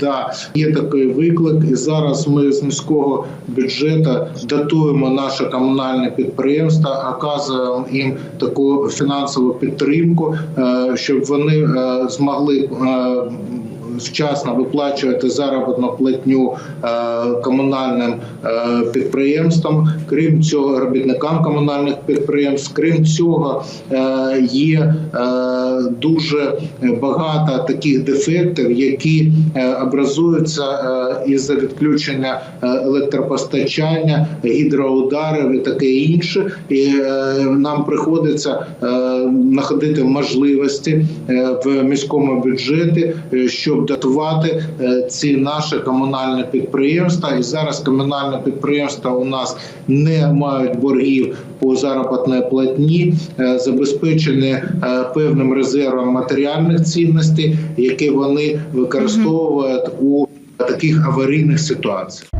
Да, є такий виклик, і зараз ми з міського бюджету датуємо наше комунальне підприємство, оказуємо їм таку фінансову підтримку, е, щоб вони е, змогли. Вчасно виплачувати заробітну платню е, комунальним е, підприємствам, крім цього, робітникам комунальних підприємств. Крім цього, е, є дуже багато таких дефектів, які образуються е, із-за відключення електропостачання, гідроударів і таке інше. І нам приходиться знаходити можливості в міському бюджеті, щоб датувати е, ці наші комунальні підприємства. І зараз комунальні підприємства у нас не мають боргів по заробітній платні, е, забезпечені е, певним резервом матеріальних цінностей, які вони використовують у таких аварійних ситуаціях.